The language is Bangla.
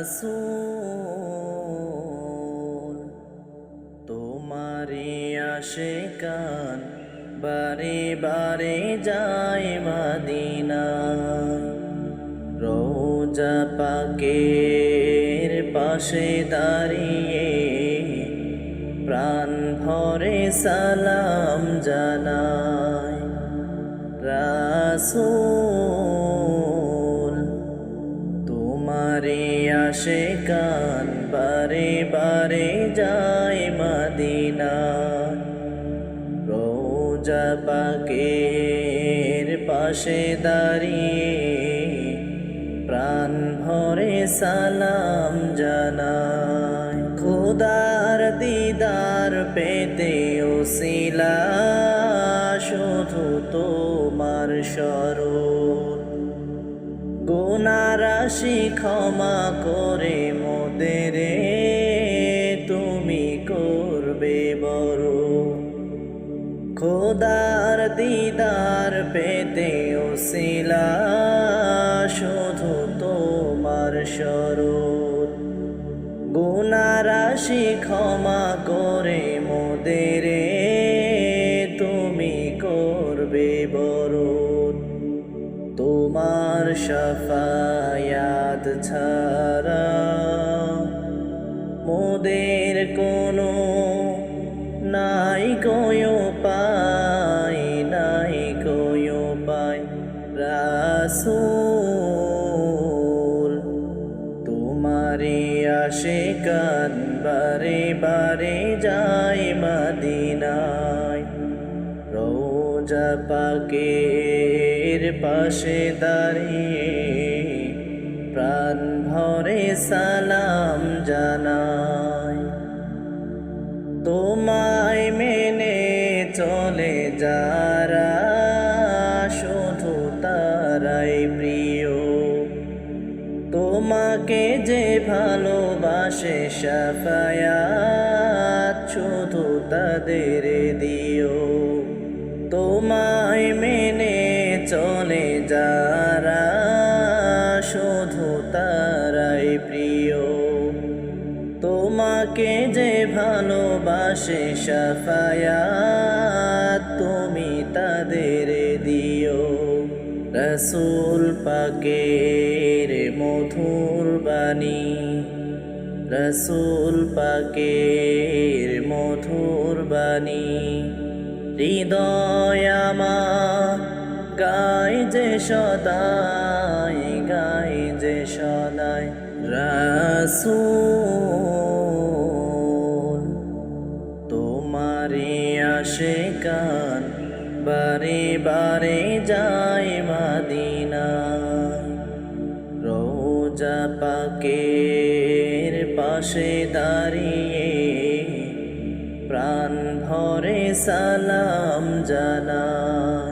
রাসূল তোমারি আসে কান বারে বারে যায় মাদিনা রোজা পাকের পাশে দাঁড়িয়ে প্রাণ ভরে সালাম জানায়। রাসূল আসে কান বারে বারে যায় মাদিনা। রোজা পাকের পাশে দাঁড়িয়ে প্রাণ ভরে সালাম জানায়। খোদার দিদার পেতে ওসিলা, শুধু তোমার স্মরণ গুণারাশি ক্ষমা করে মোদের তুমি করবে বড়। খোদার দিদার পেতে ওসিলা শুধু তোমার স্মরণ গুণারাশি ক্ষমা করে মোদের তুমি করবে তোমার সাফায়াত ছাড়া মোদের কোনো নাই কয় পাই নাই কয় পাই রাসূল তোমারে আসে কান বারে বারে যায় মাদিনায়। রোজা পাকের পাশে দাঁড়িয়ে প্রাণ ভরে সালাম জানায় তোমায় মেনে চলে যারা শুধু তারাই প্রিয়। তোমাকে যে ভালোবাসে সাফায়াত শুধু তাদের দিও। তোমায় মেনে যারা শুধু তারাই প্রিয়। তোমাকে যে ভালোবাসে সাফায়াত, তুমি তাদের দিও। রসুল পাকের মধুর বাণী, রসুল পাকের মধুর বাণী, হৃদয় আমার গাই যে সদাই গাই যে সদাই রাসূল। তোমারে আসে কান বারে বারে যায় মাদিনা রোজা পাকের পাশে দাঁড়িয়ে প্রাণ ভরে সালাম জানায়।